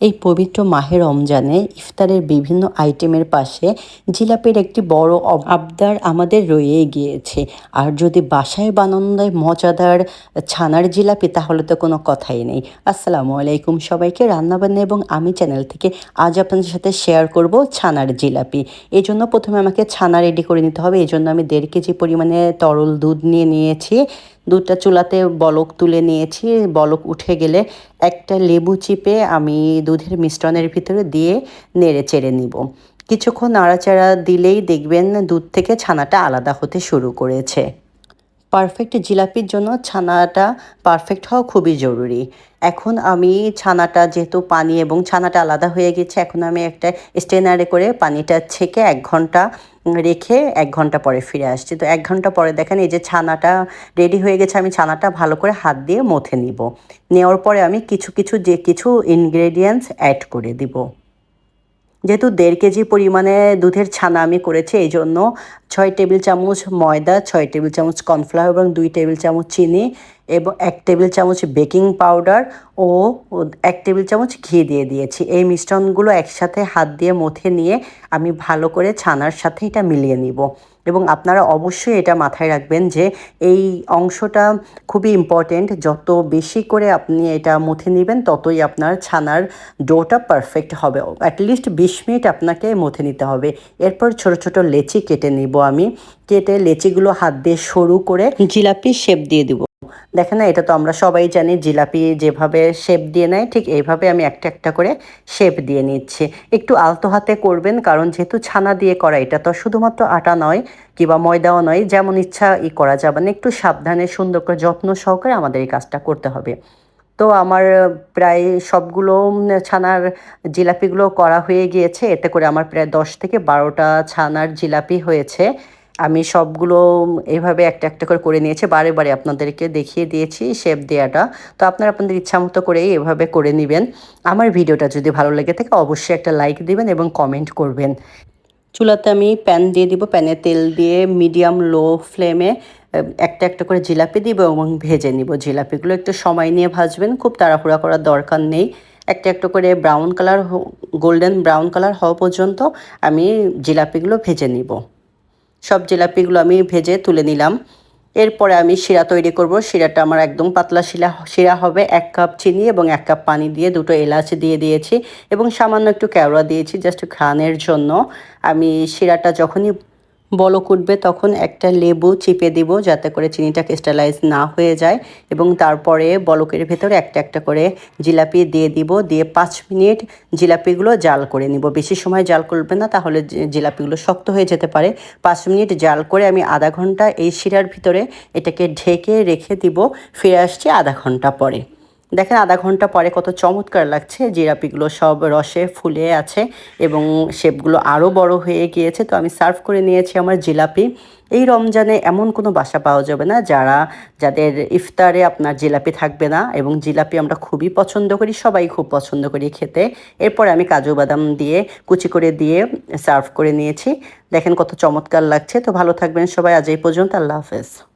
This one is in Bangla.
এই পবিত্র মাহে রমজানে ইফতারের বিভিন্ন আইটেমের পাশে জিলাপির একটি বড় আবদার আমাদের রয়ে গিয়েছে। আর যদি বাসায় বানানো যায় মজাদার ছানার জিলাপি, তাহলে তো কোনো কথাই নেই। আসসালামু আলাইকুম সবাইকে রান্নাবান্না এবং আমি চ্যানেল থেকে আজ আপনাদের সাথে শেয়ার করব ছানার জিলাপি। এই জন্য প্রথমে আমাকে ছানা রেডি করে নিতে হবে। এই জন্য আমি দেড় কেজি পরিমাণে তরল দুধ নিয়ে নিয়েছি। দুধটা চুলাতে বলক তুলে নিয়েছি। বলক উঠে গেলে একটা লেবু চিপে আমি দুধের মিশ্রণের ভিতরে দিয়ে নেড়ে চেড়ে নিব। কিছুক্ষণ নাড়াচাড়া দিলেই দেখবেন দুধ থেকে ছানাটা আলাদা হতে শুরু করেছে। পারফেক্ট জিলাপির জন্য ছানাটা পারফেক্ট হওয়া খুবই জরুরি। এখন আমি ছানাটা যেহেতু পানি এবং ছানাটা আলাদা হয়ে গেছে, এখন আমি একটা স্টেনারে করে পানিটা ছেঁকে এক ঘণ্টা রেখে এক ঘণ্টা পরে ফিরে আসছি। তো এক ঘণ্টা পরে দেখেন এই যে ছানাটা রেডি হয়ে গেছে, আমি ছানাটা ভালো করে হাত দিয়ে মথে নিব। নেওয়ার পরে আমি কিছু কিছু যে কিছু ইনগ্রেডিয়েন্টস অ্যাড করে দিব। যেহেতু দেড় কেজি পরিমাণে দুধের ছানা আমি করেছি, এই জন্য ছয় টেবিল চামচ ময়দা, ছয় টেবিল চামচ কর্নফ্লাওয়ার এবং দুই টেবিল চামচ চিনি এবং এক টেবিল চামচ বেকিং পাউডার ও এক টেবিল চামচ ঘি দিয়ে দিয়েছি। এই মিশ্রণগুলো একসাথে হাত দিয়ে মথে নিয়ে আমি ভালো করে ছানার সাথে এটা মিলিয়ে নিব। এবং আপনারা অবশ্যই এটা মাথায় রাখবেন যে এই অংশটা খুবই ইম্পর্টেন্ট যত বেশি করে আপনি এটা মুথে নেবেন, ততই আপনার ছানার ডোটা পারফেক্ট হবে। অ্যাটলিস্ট বিশ মিনিট আপনাকে মুথে নিতে হবে। এরপর ছোট ছোট লেচি কেটে নিব আমি। কেটে লেচিগুলো হাত দিয়ে সরু করে জিলাপি শেপ দিয়ে দিব। দেখেন না, এটা তো আমরা সবাই জানি, জিলাপি যেভাবে শেপ দিয়ে নেয়, ঠিক এইভাবে আমি একটা একটা করে শেপ দিয়ে নিচ্ছি। একটু আলতো হাতে করবেন, কারণ যেহেতু ছানা দিয়ে করা, এটা তো শুধুমাত্র আটা নয়, কিংবা ময়দাও নয়, যেমন ইচ্ছা ই করা যাবে না, একটু সাবধানে, সুন্দর করে যত্ন সহকারে আমাদের এই কাজটা করতে হবে। তো আমার প্রায় সবগুলো ছানার জিলাপিগুলো করা হয়ে গিয়েছে, এতে করে আমার প্রায় দশ থেকে বারোটা ছানার জিলাপি হয়েছে। আমি সবগুলো এভাবে একটা একটা করে করে নিয়েছি, বারে বারে আপনাদেরকে দেখিয়ে দিয়েছি শেপ দেওয়াটা তো আপনারা আপনাদের ইচ্ছা মতো করেই এভাবে করে নেবেন। আমার ভিডিওটা যদি ভালো লেগে থাকে অবশ্যই একটা লাইক দিবেন এবং কমেন্ট করবেন। চুলাতে আমি প্যান দিয়ে দিব প্যানে তেল দিয়ে মিডিয়াম লো ফ্লেমে একটা একটা করে জিলাপি দিব এবং ভেজে নিব। জিলাপিগুলো একটু সময় নিয়ে ভাজবেন, খুব তাড়াহুড়া করার দরকার নেই। একটা একটা করে brown colour golden brown colour হওয়া পর্যন্ত আমি জিলাপিগুলো ভেজে নিব। সব জিলাপিগুলো আমি ভেজে তুলে নিলাম। এরপরে আমি শিরা তৈরি করব। শিরাটা আমার একদম পাতলা শিলা, শিরা হবে এক কাপ চিনি এবং এক কাপ পানি দিয়ে দুটো এলাচ দিয়ে দিয়েছি এবং সামান্য একটু কেওড়া দিয়েছি জাস্ট ঘ্রাণের জন্য। আমি শিরাটা যখনই বলক উঠবে তখন একটা লেবু চিপে দিব যাতে করে চিনিটা ক্রিস্টালাইজ না হয়ে যায় এবং তারপরে বলকের ভেতরে একটা একটা করে জিলাপি দিয়ে দিব, দিয়ে পাঁচ মিনিট জিলাপিগুলো জাল করে নিব। বেশি সময় জাল করবে না, তাহলে জিলাপিগুলো শক্ত হয়ে যেতে পারে। পাঁচ মিনিট জাল করে আমি আধা ঘণ্টা এই শিরার ভিতরে এটাকে ঢেকে রেখে দিব, ফিরে আসছি আধা ঘণ্টা পরে। দেখেন আধা ঘণ্টা পরে কত চমৎকার লাগছে। জিরাপিগুলো সব রসে ফুলে আছে এবং শেপগুলো আরও বড় হয়ে গিয়েছে। তো আমি সার্ভ করে নিয়েছি আমার জিলাপি। এই রমজানে এমন কোনো বাসা পাওয়া যাবে না যারা, যাদের ইফতারে আপনার জিলাপি থাকবে না এবং জিলাপি আমরা খুবই পছন্দ করি, সবাই খুব পছন্দ করি খেতে। এরপরে আমি কাজু বাদাম দিয়ে কুচি করে দিয়ে সার্ভ করে নিয়েছি। দেখেন কত চমৎকার লাগছে। তো ভালো থাকবেন সবাই, আজ এই পর্যন্ত। আল্লাহ হাফেজ।